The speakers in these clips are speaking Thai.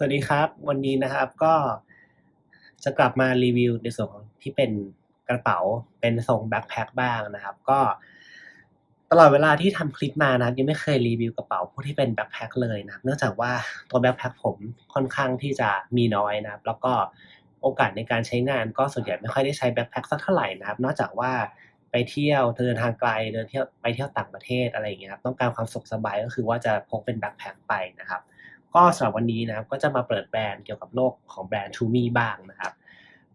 สวัสดีครับ วันนี้นะครับก็จะกลับมารีวิวในส่วนของที่เป็นกระเป๋าเป็นทรงแบ็คแพ็คบ้างนะครับ ก็ตลอดเวลาที่ทำคลิปมานะยังไม่เคยรีวิวกระเป๋าพวกที่เป็นแบ็คแพ็คเลยนะเนื่องจากว่าตัวแบ็คแพ็คผมค่อนข้างที่จะมีน้อยนะครับ แล้วก็โอกาสในการใช้งานก็ส่วนใหญ่ไม่ค่อยได้ใช้แบ็คแพ็คสักเท่าไหร่นะครับ นอกจากว่าไปเที่ยวเดินทางไกลเดินเที่ยวไปเที่ยวต่างประเทศอะไรอย่างเงี้ยครับต้องการความสุขสบายก็คือว่าจะพกเป็นแบ็คแพ็คไปนะครับ ก็สำหรับวันนี้นะครับก็จะมาเปิดแบรนด์เกี่ยวกับโลกของแบรนด์ t ูมี่บ้างนะครับ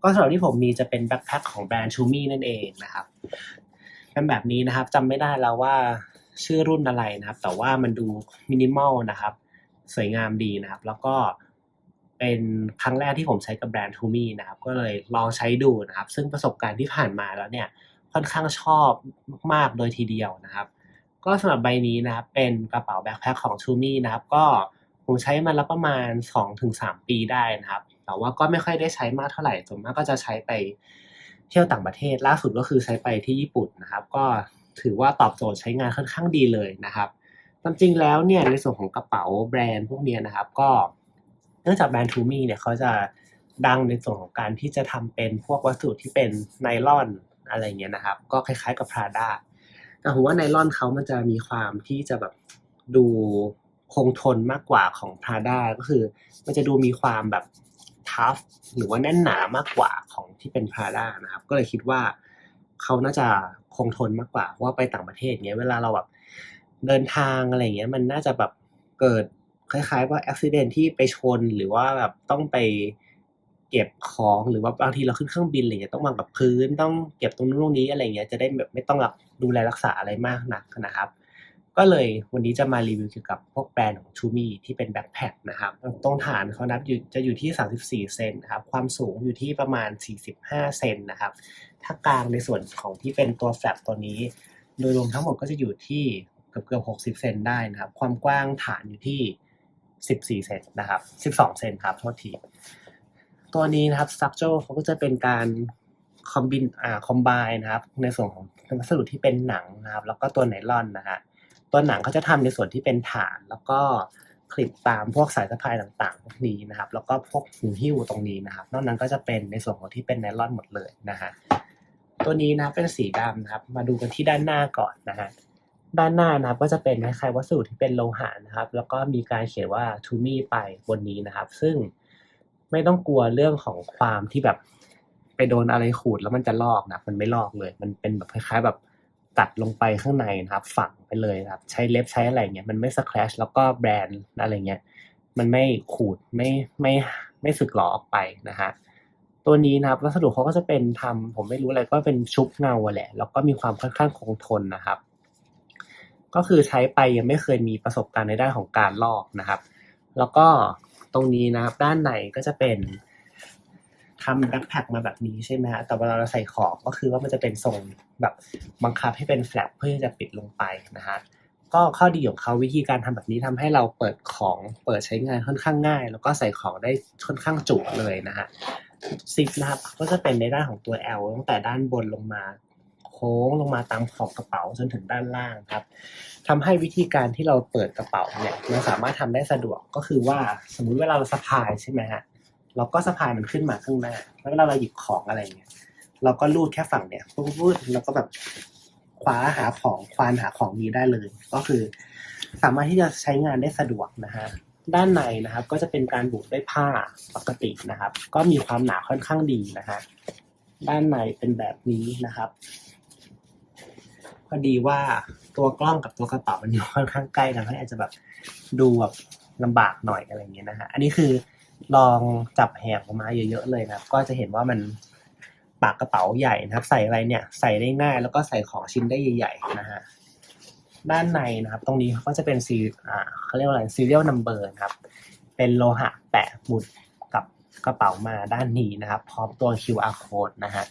ก็สำหรับที่ผมมีจะเป็นแบ็คแพ็คของแบรนด์ t ูมี่นั่นเองนะครับเป็นแบบนี้นะครับจำไม่ได้แล้วว่าชื่อรุ่นอะไรนะครับ แต่ว่ามันดูมินิมอลนะครับ สวยงามดีนะครับ แล้วก็เป็นครั้งแรกที่ผมใช้กับแบรนด์ t ูมี่นะครับ ก็เลยลองใช้ดูนะครับ ซึ่งประสบการณ์ที่ผ่านมาแล้วเนี่ยค่อนข้างชอบมากๆโดยทีเดียวนะครับ ก็สำหรับใบนี้นะครับเป็นกระเป๋าแบ็คแพ็คของ t ูมี่นะครับ ก็ ผมใช้มาแล้วประมาณ 2-3 ปีได้นะครับ แต่ว่าก็ไม่ค่อยได้ใช้มากเท่าไหร่ส่วนมากก็จะใช้ไปเที่ยวต่างประเทศล่าสุดก็คือใช้ไปที่ญี่ปุ่นนะครับ ก็ถือว่าตอบโจทย์ใช้งานค่อนข้างดีเลยนะครับความจริงแล้วเนี่ยในส่วนของกระเป๋าแบรนด์พวกนี้นะครับ ก็เนื่องจากแบรนด์ทูมี่เนี่ยเขาจะดังในส่วนของการที่จะทำเป็นพวกวัสดุที่เป็นไนลอนอะไรเงี้ยนะครับ ก็คล้ายๆกับ Prada แต่ผมว่าไนลอนเขามันจะมีความที่จะแบบดู คงทนมากกว่าของ Prada ก็คือ มันจะดูมีความแบบทัฟหรือว่าแน่นหนามากกว่าของที่เป็น Prada นะครับ ก็เลยคิดว่าเขาน่าจะคงทนมากกว่าเพราะว่าไปต่างประเทศเงี้ยเวลาเราแบบเดินทางอะไรเงี้ยมันน่าจะแบบเกิดคล้ายๆว่าอุบิเหตุที่ไปชนหรือว่าแบบต้องไปเก็บของหรือว่าบางทีเราขึ้นเครื่องบินอะไรเงี้ยต้องวางกับพื้นต้องเก็บตรงนู้นตรงนี้อะไรเงี้ยจะได้แบบไม่ต้องแบบดูแลรักษาอะไรมากนักนะครับ ก็เลยวันนี้จะมารีวิวเกี่ยวกับพวกแบรนด์ของชูมี่ที่เป็นแบ็คแพคนะครับตรงฐานเขานับอยู่จะอยู่ที่ 34 เซนนะครับ ความสูงอยู่ที่ประมาณ 45 เซนนะครับ ถ้ากลางในส่วนของที่เป็นตัวแฟลปตัวนี้ โดยรวมทั้งหมดก็จะอยู่ที่เกือบเกือบ60 เซนได้นะครับ ความกว้างฐานอยู่ที่ 14 เซนนะครับ 12 เซนครับ โทษที ตัวนี้นะครับสตั๊กเจอร์เขาก็จะเป็นการคอมบินอ่าคอมไบนะครับ ในส่วนของวัสดุที่เป็นหนังนะครับ แล้วก็ตัวไนลอนนะฮะ ตัวหนังเขาจะทำในส่วนที่เป็นฐาน แล้วก็คลิปตามพวกสายสะพายต่างๆ พวกนี้นะครับ แล้วก็พวกหูหิ้วตรงนี้นะครับ นอกนั้นก็จะเป็นในส่วนของที่เป็นไนลอนหมดเลยนะฮะตัวนี้นะเป็นสีดำนะครับ มาดูกันที่ด้านหน้าก่อนนะฮะด้านหน้านะครับก็จะเป็นคล้ายๆวัสดุที่เป็นโลหะนะครับ แล้วก็มีการเขียนว่า to me ไปบนนี้นะครับ ซึ่งไม่ต้องกลัวเรื่องของความที่แบบไปโดนอะไรขูดแล้วมันจะลอกนะมันไม่ลอกเลย มันเป็นแบบคล้ายๆแบบ ตัดลงไปข้างในนะครับฝังไปเลยครับ ใช้เล็บใช้อะไรเงี้ยมันไม่สแครชแล้วก็แบรนด์อะไรเงี้ยมันไม่ขูดไม่ไม่ไม่สึกหลอออกไปนะฮะตัวนี้นะครับวัสดุเขาก็จะเป็นทำผมไม่รู้อะไรก็เป็นชุบเงาแหละ แล้วก็มีความค่อนข้างคงทนนะครับ ก็คือใช้ไปยังไม่เคยมีประสบการณ์ในด้านของการลอกนะครับ แล้วก็ตรงนี้นะครับด้านในก็จะเป็น ทำแบ็คแพคมาแบบนี้ใช่ไหมฮะแต่เวลาเราใส่ของก็คือว่ามันจะเป็นทรงแบบบังคับให้เป็นแฟลปเพื่อที่จะปิดลงไปนะฮะก็ข้อดีของเขาวิธีการทำแบบนี้ทำให้เราเปิดของเปิดใช้งานค่อนข้างง่าย แล้วก็ใส่ของได้ค่อนข้างจุเลยนะฮะซิปนะครับก็จะเป็นในด้านของตัว L ตั้งแต่ด้านบนลงมา โค้งลงมาตามขอบกระเป๋าจนถึงด้านล่างครับทำให้วิธีการที่เราเปิดกระเป๋าเนี่ยมันสามารถทำได้สะดวกก็คือว่าสมมุติเวลาเราสะพายใช่ไหมฮะ เราก็สะพายมันขึ้นมาข้างหน้า แล้วเวลาเราหยิบของอะไรเงี้ย เราก็ลูดแค่ฝั่งเนี่ยปุ๊บปุ๊บแล้วก็แบบคว้าหาของควานหาของนี้ได้เลย ก็คือ สามารถที่จะใช้งานได้สะดวกนะฮะด้านในนะครับ ก็จะเป็นการบุด้วยผ้าปกตินะครับ ก็มีความหนาค่อนข้างดีนะฮะด้านในเป็นแบบนี้นะครับพอดีว่าตัวกล้องกับตัวกระเป๋ามันอยู่ค่อนข้างใกล้กันให้อาจจะแบบดูแบบลำบากหน่อยอะไรเงี้ยนะฮะอันนี้คือ ลองจับแหกออกมาเยอะๆเลยนะครับ ก็จะเห็นว่ามันปากกระเป๋าใหญ่นะครับ ใส่อะไรเนี่ยใส่ได้ง่าย แล้วก็ใส่ของชิ้นได้ใหญ่ๆนะฮะด้านในนะครับ ตรงนี้ก็จะเป็นซีอ่าเขาเรียกว่าอะไร serial number นะครับ เป็นโลหะแปะหมุดกับกระเป๋ามาด้านนี้นะครับ พร้อมตัว QR code นะฮะ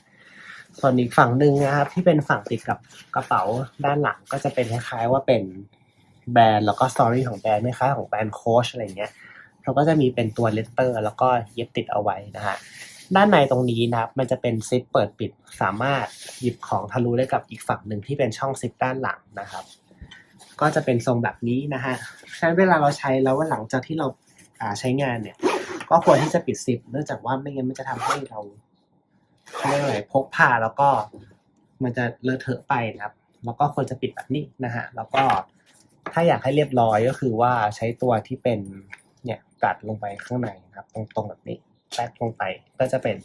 ส่วนอีกฝั่งหนึ่งนะครับ ที่เป็นฝั่งติดกับกระเป๋าด้านหลังก็จะเป็นคล้ายๆว่าเป็นแบรนด์แล้วก็สตอรี่ของแบรนด์ไม่ค้ายของแบรนด์โค้ชอะไรเงี้ย เขาก็จะมีเป็นตัวเลตเตอร์ แล้วก็เย็บติดเอาไว้นะฮะด้านในตรงนี้นะครับ มันจะเป็นซิปเปิดปิด สามารถหยิบของทะลุได้กับอีกฝั่งหนึ่งที่เป็นช่องซิปด้านหลังนะครับ ก็จะเป็นทรงแบบนี้นะฮะใช้เวลาเราใช้แล้วว่าหลังจากที่เราใช้งานเนี่ย ก็ควรที่จะปิดซิปเนื่องจากว่าไม่งั้นมันจะทำให้เราเขาเรียกว่าอะไรพกพาแล้วก็มันจะเลอะเทอะไปนะครับ แล้วก็ควรจะปิดแบบนี้นะฮะแล้วก็ถ้าอยากให้เรียบร้อยก็คือว่าใช้ตัวที่เป็น เนี่ยกัดลงไปข้างในนะครับ ตรงๆแบบนี้แป๊กลงไปก็จะเป็น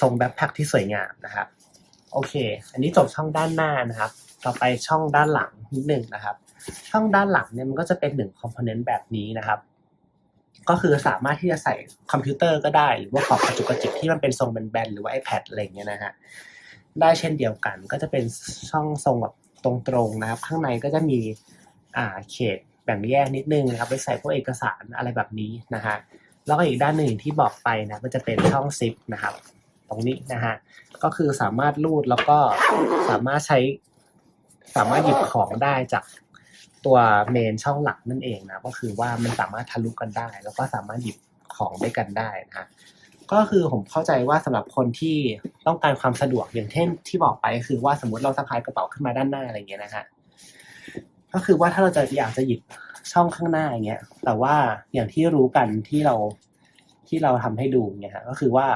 ทรงแบ็คแพ็คที่สวยงามนะครับโอเค อันนี้จบช่องด้านหน้านะครับ ต่อไปช่องด้านหลังนิดหนึ่งนะครับ ช่องด้านหลังเนี่ยมันก็จะเป็นหนึ่งคอมโพเนนต์แบบนี้นะครับ ก็คือสามารถที่จะใส่คอมพิวเตอร์ก็ได้ หรือว่าขอบกระจุกกระจิกที่มันเป็นทรงแบนๆหรือว่า iPad อะไรเงี้ยนะฮะ ได้เช่นเดียวกัน ก็จะเป็นช่องทรงแบบตรงๆนะครับ ข้างในก็จะมีอ่าเขต แบ่งแยกนิดนึงนะครับไปใส่พวกเอกสารอะไรแบบนี้นะฮะแล้วก็อีกด้านหนึ่งที่บอกไปนะก็จะเป็นช่องซิปนะครับ ตรงนี้นะฮะก็คือสามารถรูดแล้วก็สามารถใช้ สามารถหยิบของได้จากตัวเมนช่องหลักนั่นเองนะก็คือว่ามันสามารถทะลุกันได้ แล้วก็สามารถหยิบของได้กันได้นะฮะก็คือผมเข้าใจว่าสำหรับคนที่ต้องการความสะดวกอย่างเช่นที่บอกไปคือว่าสมมติเราสะพายกระเป๋าขึ้นมาด้านหน้าอะไรเงี้ยนะฮะ ก็คือว่าถ้าเราจะอยากจะหยิบช่องข้างหน้าอย่างเงี้ย แต่ว่าอย่างที่รู้กันที่เราที่เราทำให้ดูเนี่ยฮะก็คือว่า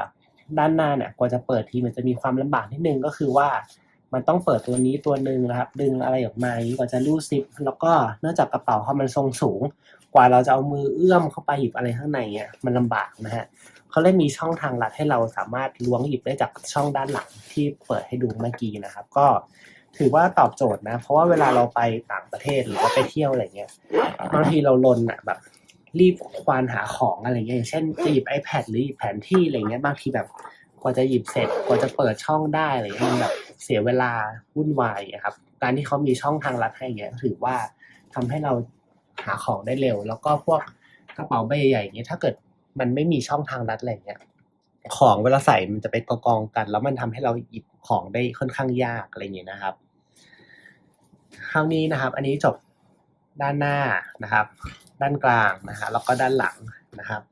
ด้านหน้าเนี่ยกว่าจะเปิดทีมันจะมีความลำบากนิดนึงก็คือว่ามันต้องเปิดตัวนี้ตัวหนึ่งนะครับ ดึงอะไรออกมาอีกกว่าจะรูดซิป แล้วก็เนื่องจากกระเป๋าเขามันทรงสูง กว่าเราจะเอามือเอื้อมเข้าไปหยิบอะไรข้างในเนี่ยมันลำบากนะฮะเขาเลยมีช่องทางลัดให้เราสามารถล้วงหยิบได้จากช่องด้านหลังที่เปิดให้ดูเมื่อกี้นะครับ ก็ ถือว่าตอบโจทย์นะ เพราะว่าเวลาเราไปต่างประเทศหรือว่าไปเที่ยวอะไรเงี้ยบางทีเราลนอะแบบ รีบควานหาของอะไรเงี้ยอย่างเช่นจะหยิบ iPad หรือหยิบแผนที่อะไรเงี้ยบางทีแบบกว่าจะหยิบเสร็จกว่าจะเปิดช่องได้อะไรเงี้ยมันแบบเสียเวลาวุ่นวายอะครับ การที่เขามีช่องทางลัดให้เงี้ยถือว่าทำให้เราหาของได้เร็ว แล้วก็พวกกระเป๋าใบใหญ่ๆเงี้ยถ้าเกิดมันไม่มีช่องทางลัดอะไรเงี้ย ของเวลาใส่มันจะไปกองๆกัน แล้วมันทำให้เราหยิบของได้ค่อนข้างยากอะไรเงี้ยนะครับ คราวนี้นะครับ อันนี้จบด้านหน้านะครับ ด้านกลางนะฮะแล้วก็ด้านหลังนะครับ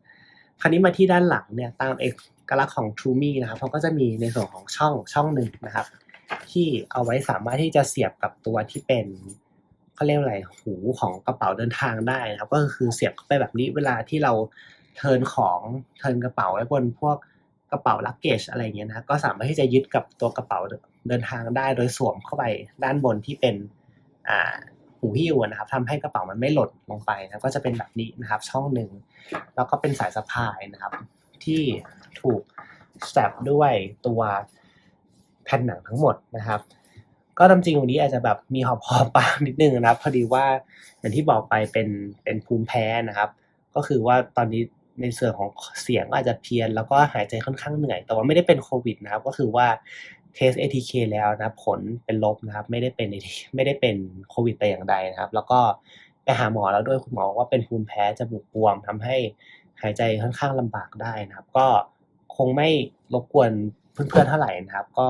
คราวนี้มาที่ด้านหลังเนี่ยตามเอกลักษณ์ของ t r u m e นะครับเขาก็จะมีในส่วนของช่องช่องหนึ่งนะครับ ที่เอาไว้สามารถที่จะเสียบกับตัวที่เป็นเขาเรียกอะไรหูของกระเป๋าเดินทางได้นะครับ ก็คือเสียบเข้าไปแบบนี้เวลาที่เราเทิร์นของเทิร์นกระเป๋าไว้บนพวก กระเป๋าลักเกจอะไรเงี้ยนะก็สามารถที่จะยึดกับตัวกระเป๋าเดินทางได้โดยสวมเข้าไปด้านบนที่เป็นอ่าหูหิ้วนะครับทำให้กระเป๋ามันไม่หล่นลงไปนะก็จะเป็นแบบนี้นะครับ ช่องหนึ่งแล้วก็เป็นสายสะพายนะครับ ที่ถูกแตปด้วยตัวแผ่นหนังทั้งหมดนะครับ ก็ตามจริงวันนี้อาจจะแบบมีหอบหอบปากนิดนึงนะครับ พอดีว่าอย่างที่บอกไปเป็นเป็นภูมิแพ้นะครับ ก็คือว่าตอนนี้ ในส่วนของเสียงก็อาจจะเพี้ยน แล้วก็หายใจค่อนข้างเหนื่อย แต่ว่าไม่ได้เป็นโควิดนะครับ ก็คือว่าเทส ATK แล้วนะผลเป็นลบนะครับ ไม่ได้เป็นไม่ได้เป็นโควิดแต่อย่างใดนะครับ แล้วก็ไปหาหมอแล้วด้วยคุณหมอว่าเป็นภูมิแพ้จมูกบวมทำให้หายใจค่อนข้างลำบากได้นะครับ ก็คงไม่รบกวนเพื่อนๆเท่าไหร่นะครับ ก็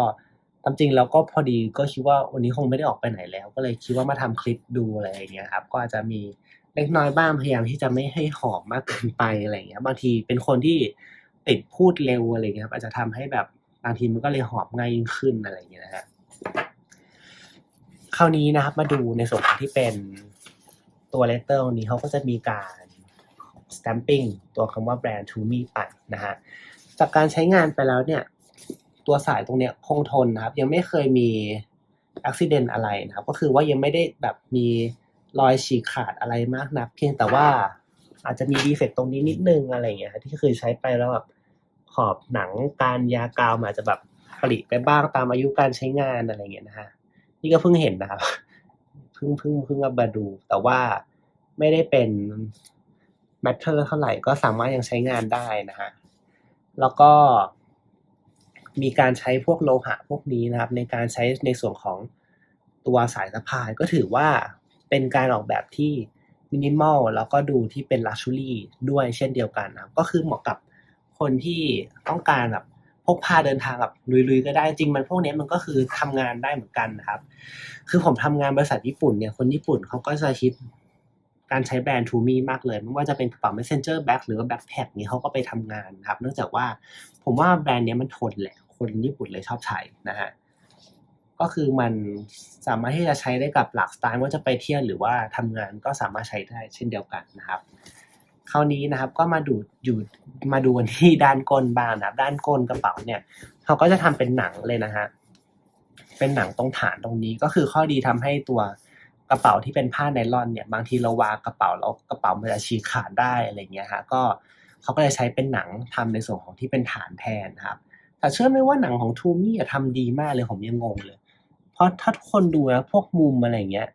ตามจริงแล้วก็พอดีก็คิดว่าวันนี้คงไม่ได้ออกไปไหนแล้ว ก็เลยคิดว่ามาทำคลิปดูอะไรอย่างเงี้ยครับ ก็อาจจะมี เล็กน้อยบ้างพยายามที่จะไม่ให้หอมมากเกินไปอะไรเงี้ย บางทีเป็นคนที่ติดพูดเร็วอะไรเงี้ยครับอาจจะทำให้แบบบางทีมันก็เลยหอมง่ายยิ่งขึ้นอะไรเงี้ยนะฮะคราวนี้นะครับมาดูในส่วนที่เป็นตัวเลตเตอร์นี้เขาก็จะมีการ stamping ตัวคำว่าแบรนด์ to me ไปนะฮะจากการใช้งานไปแล้วเนี่ย ตัวสายตรงเนี้ยคงทนนะครับ ยังไม่เคยมีอุบิเหตุอะไรนะครับ ก็คือว่ายังไม่ได้แบบมี รอยฉีกขาดอะไรมากนัก เพียงแต่ว่าอาจจะมีดีเฟกต์ตรงนี้นิดนึงอะไรอย่างเงี้ยที่เคยใช้ไปแล้วแบบขอบหนังการยากาวมันอาจจะแบบปริไปบ้างตามอายุการใช้งานอะไรอย่างเงี้ยนะฮะนี่ก็เพิ่งเห็นนะครับเพิ่งเพิ่งเพิ่งมาดู แต่ว่าไม่ได้เป็น matter เท่าไหร่ก็สามารถยังใช้งานได้นะฮะแล้วก็มีการใช้พวกโลหะพวกนี้นะครับ ในการใช้ในส่วนของตัวสายสะพายก็ถือว่า เป็นการออกแบบที่มินิมอลแล้วก็ดูที่เป็นลักชัวรี่ด้วยเช่นเดียวกันนะก็คือเหมาะกับคนที่ต้องการแบบพกพาเดินทางแบบลุยๆก็ได้จริงมันพวกนี้มันก็คือทำงานได้เหมือนกันนะครับ คือผมทำงานบริษัทญี่ปุ่นเนี่ยคนญี่ปุ่นเขาก็จะคิดการใช้แบรนด์ t ูมี่มากเลยไม่ว่าจะเป็นกระเป๋า messenger bag หรือว่า backpack นี้เขาก็ไปทำงานนะครับ เนื่องจากว่าผมว่าแบรนด์นี้มันทนแหละคนญี่ปุ่นเลยชอบใช้นะฮะ ก็คือมันสามารถที่จะใช้ได้กับหลากสไตล์ว่าจะไปเที่ยวหรือว่าทำงานก็สามารถใช้ได้เช่นเดียวกันนะครับ คราวนี้นะครับก็มาดูอยู่มาดูันที่ด้านก้นบ้างนะครับ ด้านก้นกระเป๋าเนี่ยเขาก็จะทำเป็นหนังเลยนะฮะเป็นหนังตรงฐานตรงนี้ก็คือข้อดีทำให้ตัวกระเป๋าที่เป็นผ้าไนลอนเนี่ยบางทีเราวางกระเป๋าแล้วกระเป๋ามันจะฉีกขาดได้อะไรเงี้ยฮะก็เขาก็เลยใช้เป็นหนังทำในส่วนของที่เป็นฐานแทนนะครับ แต่เชื่อไหมว่าหนังของทูมี่ทำดีมากเลยผมยังงงเลย เพราะถ้าทุกคนดูนะพวกมุมอะไรเงี้ย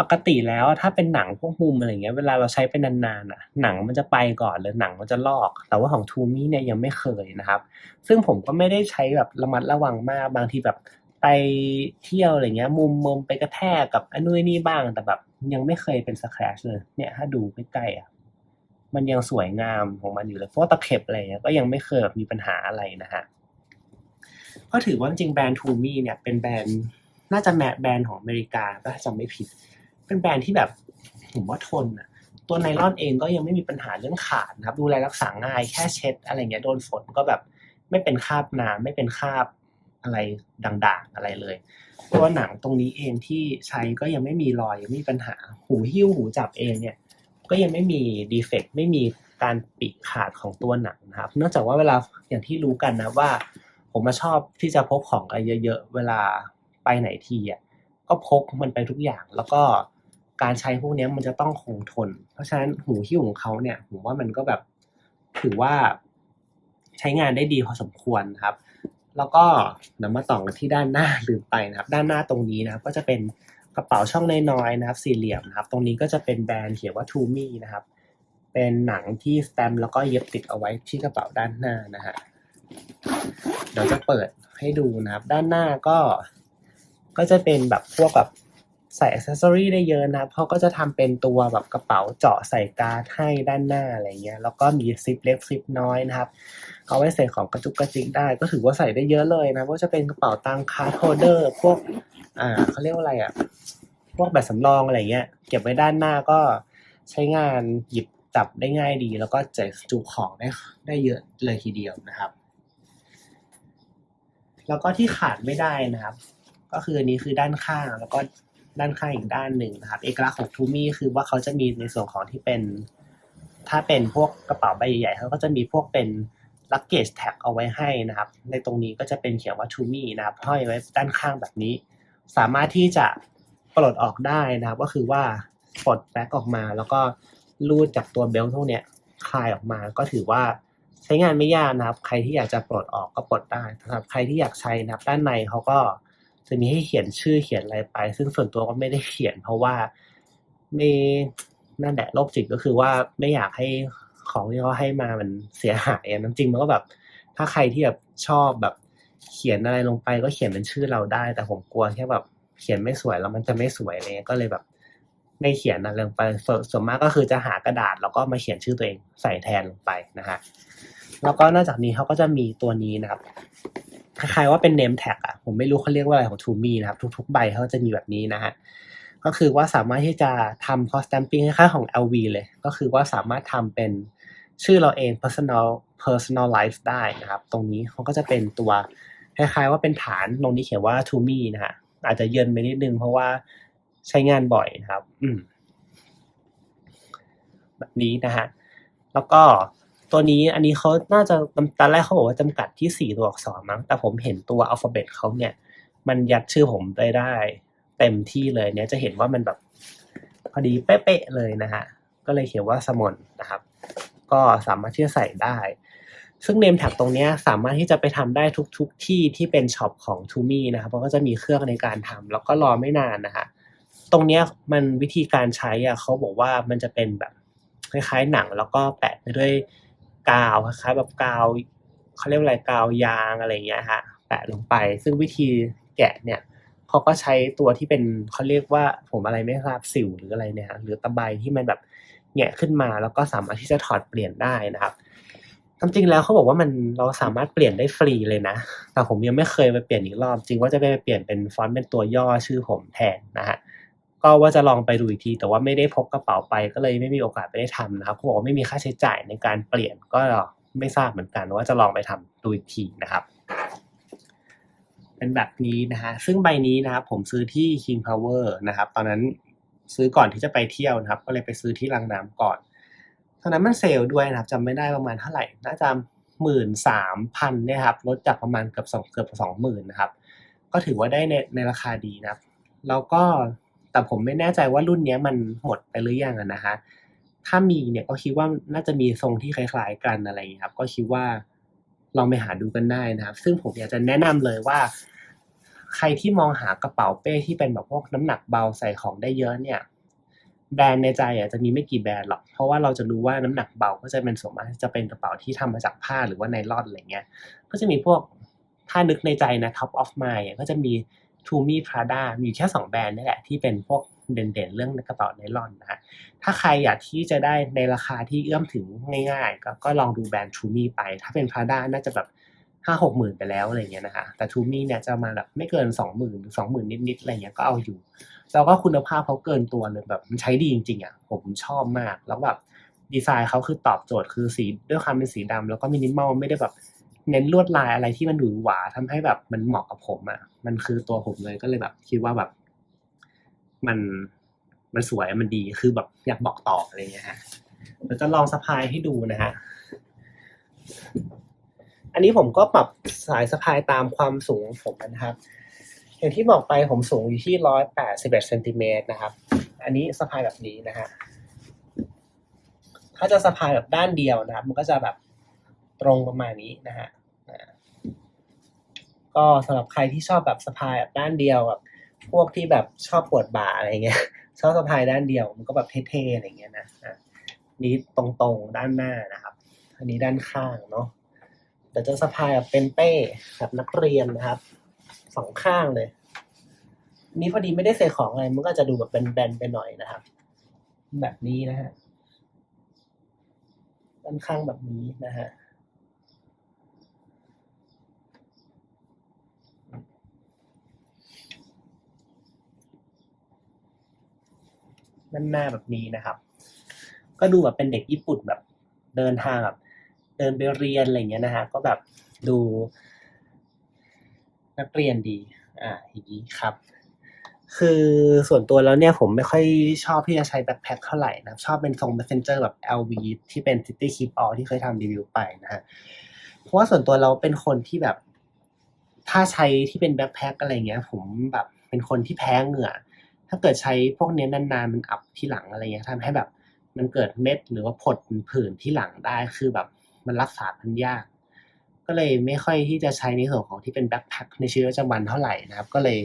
ปกติแล้วถ้าเป็นหนังพวกมุมอะไรเงี้ย เวลาเราใช้เป็นนานๆอะ หนังมันจะไปก่อนเลยหนังมันจะลอก แต่ว่าของทูมี่เนี่ยยังไม่เคยนะครับ ซึ่งผมก็ไม่ได้ใช้แบบระมัดระวังมากบางทีแบบไปเที่ยวอะไรเงี้ย มุมมุมไปกระแทกกับอนนู้นนี่บ้างแต่แบบ ยังไม่เคยเป็นสแครชเลย เนี่ย ถ้าดูใกล้ๆอะมันยังสวยงามของมันอยู่เลยเพราะตะเข็บอะไรเงี้ยก็ยังไม่เคยแบบมีปัญหาอะไรนะฮะ ก็ถือว่าจริงแบรนด์ทูมี่เนี่ยเป็นแบรนด์น่าจะแมแบรนด์ของอเมริกาถ้าจำไม่ผิด เป็นแบรนด์ที่แบบผมว่าทนอะตัวไนลอนเองก็ยังไม่มีปัญหาเรื่องขาดนะครับ ดูแลรักษาง่ายแค่เช็ด อะไรเงี้ยโดนฝนก็แบบไม่เป็นคราบน้ำไม่เป็นคราบอะไรด่างๆอะไรเลย ตัวหนังตรงนี้เองที่ใช้ก็ยังไม่มีรอยยังไม่มีปัญหาหูหิ้วหูจับเองเนี่ย ก็ยังไม่มีดีเฟกต์ไม่มีการปิขาดของตัวหนังนะครับ เนื่องจากว่าเวลาอย่างที่รู้กันนะว่า ผมมาชอบที่จะพกของอะไรเยอะๆ เวลาไปไหนทีอะก็พกมันไปทุกอย่าง แล้วก็การใช้พวกนี้มันจะต้องคงทน เพราะฉะนั้นหูหิ้วของเขาเนี่ยผมว่ามันก็แบบถือว่าใช้งานได้ดีพอสมควรครับ แล้วก็เดี๋ยวมาต่อกันที่ด้านหน้าลืมไปนะครับ ด้านหน้าตรงนี้นะครับ ก็จะเป็นกระเป๋าช่องน้อยๆนะครับ สี่เหลี่ยมนะครับ ตรงนี้ก็จะเป็นแบรนด์เขียนว่า t o m e นะครับ เป็นหนังที่สแตมแล้วก็เย็บติดเอาไว้ที่กระเป๋าด้านหน้านะฮะ เดี๋ยวจะเปิดให้ดูนะครับ ด้านหน้าก็ ก็จะเป็นแบบพวกแบบใส่อ c เซสซอรีได้เยอะนะครับเขาก็จะทำเป็นตัวแบบกระเป๋าเจาะใส่การ์ดให้ด้านหน้าอะไรเงี้ย แล้วก็มีซิปเล็กซิปน้อยนะครับ เอาไว้ใส่ของกระจุกกระจิกได้ ก็ถือว่าใส่ได้เยอะเลยนะว่าจะเป็นกระเป๋าตังค์คาร์ดโฮเดอร์พวก อ่าเขาเรียกว่าอะไรอะ พวกแบบสำรองอะไรเงี้ย เก็บไว้ด้านหน้าก็ใช้งานหยิบจับได้ง่ายดี แล้วก็ใส่จุของได้ได้เยอะเลยทีเดียวนะครับ แล้วก็ที่ขาดไม่ได้นะครับ ก็คืออันนี้คือด้านข้างแล้วก็ด้านข้างอีกด้านหนึ่งนะครับ เอกลักษณ์ของทูมี่คือว่าเขาจะมีในส่วนของที่เป็น ถ้าเป็นพวกกระเป๋าใบใหญ่เขาก็จะมีพวกเป็นลักเกจแท็กเอาไว้ให้นะครับ ในตรงนี้ก็จะเป็นเขียนว่า to me นะครับห้อยไว้ด้านข้างแบบนี้ สามารถที่จะปลดออกได้นะครับ ก็คือว่าปลดแบ็กออกมา แล้วก็ลูดจากตัวเบลต์พวกนี้คลายออกมา ก็ถือว่า ใช้งานไม่ยากนะครับ ใครที่อยากจะปลดออกก็ปลดได้สำหรับใครที่อยากใช้นะครับด้านในเขาก็จะมีให้เขียนชื่อเขียนอะไรไป ซึ่งส่วนตัวก็ไม่ได้เขียน เพราะว่าไม่นั่นแหละโรคจิตก็คือว่าไม่อยากให้ของที่เขาให้มามันเสียหายน้ำจริงมันก็แบบ ถ้าใครที่แบบชอบแบบเขียนอะไรลงไปก็เขียนเป็นชื่อเราได้ แต่ผมกลัวแค่แบบเขียนไม่สวยแล้วมันจะไม่สวยอะไรเลยก็เลยแบบ ไม่เขียนอะไรลงไปสส่วนมากก็คือจะหากระดาษแล้วก็มาเขียนชื่อตัวเองใส่แทนลงไปนะฮะ แล้วก็นอกจากนี้เขาก็จะมีตัวนี้นะครับคล้ายๆว่าเป็น name tag อะผมไม่รู้เขาเรียกว่าอะไรของ t o m e นะครับ ทุกๆ ใบเขาจะมีแบบนี้นะฮะก็คือว่าสามารถที่จะทำ cost stamping คล้ายๆของ LV เลย ก็คือว่าสามารถทำเป็นชื่อเราเอง personal personalize ได้นะครับ ตรงนี้เขาก็จะเป็นตัวคล้ายๆว่าเป็นฐานตรงนี้เขียนว่า to me นะฮะอาจจะเยินไปนิดนึงเพราะว่าใช้งานบ่อยนะครับ อืม แบบนี้นะฮะแล้วก็ ตัวนี้อันนี้เขาน่าจะตอนแรกเขาบอกว่าจำกัดที่สี่ตัวอักษรมั้ง แต่ผมเห็นตัวอัลฟาเบตเขาเนี่ย มันยัดชื่อผมไปได้ เต็มที่เลยเนี่ยจะเห็นว่ามันแบบพอดีเป๊ะๆเลยนะฮะ ก็เลยเขียนว่าสมนนะครับ ก็สามารถที่จะใส่ได้ ซึ่งเนมแท็กตรงนี้สามารถที่จะไปทำได้ทุกๆที่ที่เป็นช็อปของ t o m e นะครับเพราะก็จะมีเครื่องในการทำแล้วก็รอไม่นานนะฮะตรงนี้มันวิธีการใช้อะเขาบอกว่ามันจะเป็นแบบคล้ายๆหนังแล้วก็แปะไปด้วย กาวคล้ายๆแบบกาวเขาเรียกอะไรกาวยางอะไรเงี้ยฮะแปะลงไป ซึ่งวิธีแกะเนี่ยเขาก็ใช้ตัวที่เป็นเขาเรียกว่าผมอะไรไม่ทราบสิวหรืออะไรเนี่ยหรือตะไบที่มันแบบแงะขึ้นมาแล้วก็สามารถที่จะถอดเปลี่ยนได้นะครับจริงแล้วเขาบอกว่ามันเราสามารถเปลี่ยนได้ฟรีเลยนะ แต่ผมยังไม่เคยไปเปลี่ยนอีกรอบ จริงว่าจะไปเปลี่ยนเป็นฟอนต์เป็นตัวย่อชื่อผมแทนนะฮะ ก็ว่าจะลองไปดูอีกที แต่ว่าไม่ได้พกกระเป๋าไปก็เลยไม่มีโอกาสไปได้ทำนะครับเขาบอกว่าไม่มีค่าใช้จ่ายในการเปลี่ยนก็ไม่ทราบเหมือนกันว่าจะลองไปทำดูอีกทีนะครับ เป็นแบบนี้นะฮะซึ่งใบนี้นะครับผมซื้อที่ King Power นะครับ ตอนนั้นซื้อก่อนที่จะไปเที่ยวนะครับ ก็เลยไปซื้อที่ลังน้ำก่อนตอนนั้นมันเซลล์ด้วยนะครับจำไม่ได้ประมาณเท่าไหร่น่าจะหมื่นสามพันนี่ยครับลดจากประมาณเกือบสองเกือบสองหมื่นนะครับ ก็ถือว่าได้ในในราคาดีนะครับ แล้วก็ แต่ผมไม่แน่ใจว่ารุ่นนี้มันหมดไปหรือยังนะฮะถ้ามีเนี่ยก็คิดว่าน่าจะมีทรงที่คล้าย ๆ กันอะไรอย่างเงี้ครับ ก็คิดว่าลองไปหาดูกันได้นะครับ ซึ่งผมอยากจะแนะนำเลยว่า ใครที่มองหากระเป๋าเป้ที่เป็นแบบพวกน้ำหนักเบาใส่ของได้เยอะเนี่ย แบรนด์ในใจอะจะมีไม่กี่แบรนด์หรอก เพราะว่าเราจะรู้ว่าน้ำหนักเบาก็จะเป็นส่วนมากจะเป็นกระเป๋าที่ทำมาจากผ้าหรือว่าไนลอนอะไรเงี้ย ก็จะมีพวกถ้านึกในใจนะ top of mind อะก็จะมี Tumi Prada มีแค่สองแบรนด์นี่แหละที่เป็นพวกเด่นๆ เรื่องกระเป๋าไนลอนนะฮะถ้าใครอยากที่จะได้ในราคาที่เอื้อมถึงง่ายๆ ก็ก็ลองดูแบรนด์ Tumi ไป ถ้าเป็น Prada น่าจะแบบห้าหกหมื่นไปแล้วอะไรเงี้ยนะฮะแต่ Tumi เนี่ยจะมาแบบไม่เกินสองหมื่นสองหมื่นนิดๆอะไรเงี้ยก็เอาอยู่ แล้วก็คุณภาพเขาเกินตัวเลยแบบมันใช้ดีจริงๆอะผมชอบมากแล้วแบบดีไซน์เขาคือตอบโจทย์คือสีด้วยความเป็นสีดำแล้วก็มินิมอลไม่ได้แบบ เน้นลวดลายอะไรที่มันหวือหวาทำให้แบบมันเหมาะกับผมอะ มันคือตัวผมเลยก็เลยแบบ คิดว่าแบบ มันมันสวยมันดีคือแบบอยากบอกต่ออะไรเงี้ยฮะเราจะลองสะพายให้ดูนะฮะอันนี้ผมก็ปรับสายสะพายตามความสูงของผมนะครับ อย่างที่บอกไปผมสูงอยู่ที่ร้อยแปดสิบเอ็ดเซนติเมตรนะครับ อันนี้สะพายแบบนี้นะฮะถ้าจะสะพายแบบด้านเดียวนะครับ มันก็จะแบบ ตรงประมาณนี้นะฮะก็สำหรับใครที่ชอบแบบสะพายแบบด้านเดียวแบบพวกที่แบบชอบปวดบ่าอะไรเงี้ยชอบสะพายด้านเดียวมันก็แบบเท่ๆอะไรเงี้ยนะอะนี้ตรงๆด้านหน้านะครับ อันนี้ด้านข้างเนาะแต่จะสะพายแบบเป็นเป้แบบนักเรียนนะครับสองข้างเลยนี่พอดีไม่ได้ใส่ของอะไรมันก็จะดูแบบแบนๆไปหน่อยนะครับ แบบนี้นะฮะด้านข้างแบบนี้นะฮะ ด้านหน้าแบบนี้นะครับ ก็ดูแบบเป็นเด็กญี่ปุ่นแบบเดินทางแบบเดินไปเรียนอะไรเงี้ยนะฮะก็แบบดูนักเรียนดีอ่าอย่างนี้ครับ คือส่วนตัวแล้วเนี่ยผมไม่ค่อยชอบที่จะใช้แบ็คแพ็คเท่าไหร่นะชอบเป็นทรง messenger แบบ LV ที่เป็น city keep all ที่เคยทำรีวิวไปนะฮะเพราะว่าส่วนตัวเราเป็นคนที่แบบ ถ้าใช้ที่เป็นแบ็คแพ็คอะไรเงี้ย ผมแบบเป็นคนที่แพ้เหงื่อ ถ้าเกิดใช้พวกนี้นานๆมันอับที่หลังอะไรเงี้ยทำให้แบบมันเกิดเม็ดหรือว่าผดผื่นที่หลังได้คือแบบมันรักษามันยาก ก็เลยไม่ค่อยที่จะใช้ในส่วนของที่เป็นแบ็คแพ็คในชีวิตประจำวันเท่าไหร่นะครับ ก็เลย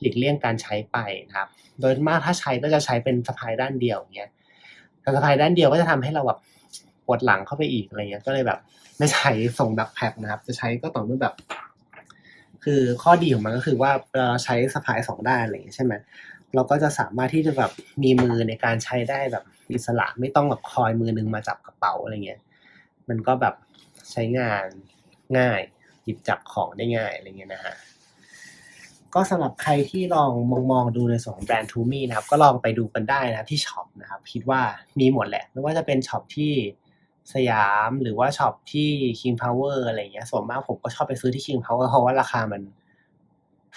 หลีกเลี่ยงการใช้ไปนะครับ โดยมากถ้าใช้ก็จะใช้เป็นสะพายด้านเดียวอย่างเงี้ยแต่สะพายด้านเดียวก็จะทำให้เราแบบปวดหลังเข้าไปอีกอะไรเงี้ย ก็เลยแบบไม่ใช้ทรงแบ็คแพ็คนะครับ จะใช้ก็ต่อเมื่อแบบ คือข้อดีของมันก็คือว่าเราใช้สะพายสองด้านอะไรเงี้ยใช่ไหม เราก็จะสามารถที่จะแบบมีมือในการใช้ได้แบบอิสระไม่ต้องแบบคอยมือนึงมาจับกระเป๋าอะไรเงี้ย มันก็แบบใช้งานง่ายหยิบจับของได้ง่ายอะไรเงี้ยนะฮะก็สำหรับใครที่ลองมองมองดูในส่วนของแบรนด์ทูมี่นะครับ ก็ลองไปดูกันได้นะที่ช็อปนะครับ คิดว่ามีหมดแหละ ไม่ว่าจะเป็นช็อปที่สยามหรือว่าช็อปที่ King Power อะไรเงี้ยส่วนมากผมก็ชอบไปซื้อที่ King Power เพราะว่าราคามัน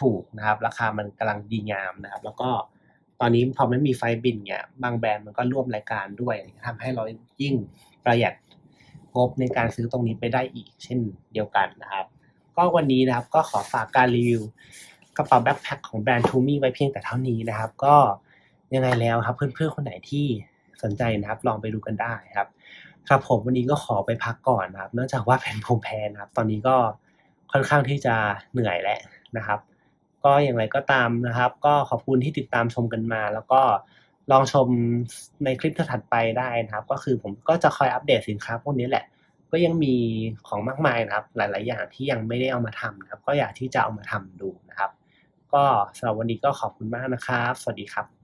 ถูกนะครับ ราคามันกำลังดีงามนะครับ แล้วก็ตอนนี้พอไม่มีไฟบินเนี่ยบางแบรนด์มันก็ร่วมรายการด้วยทำให้เรายิ่งประหยัดงบในการซื้อตรงนี้ไปได้อีก เช่นเดียวกันนะครับ ก็วันนี้นะครับก็ขอฝากการรีวิวกระเป๋าแบ็คแพคของแบรนด์ทูมี่ไว้เพียงแต่เท่านี้นะครับ ก็ยังไงแล้วครับ เพื่อนๆคนไหนที่สนใจนะครับ ลองไปดูกันได้ครับ ครับผมวันนี้ก็ขอไปพักก่อนนะครับ เนื่องจากว่าเป็นภูมิแพ้นะครับ ตอนนี้ก็ค่อนข้างที่จะเหนื่อยแล้วนะครับ ก็อย่างไรก็ตามนะครับ ก็ขอบคุณที่ติดตามชมกันมา แล้วก็ลองชมในคลิปถัดไปได้นะครับ ก็คือผมก็จะคอยอัปเดตสินค้าพวกนี้แหละ ก็ยังมีของมากมายนะครับ หลาย ๆ อย่างที่ยังไม่ได้เอามาทำนะครับ ก็อยากที่จะเอามาทำดูนะครับ ก็สำหรับวันนี้ก็ขอบคุณมากนะครับ สวัสดีครับ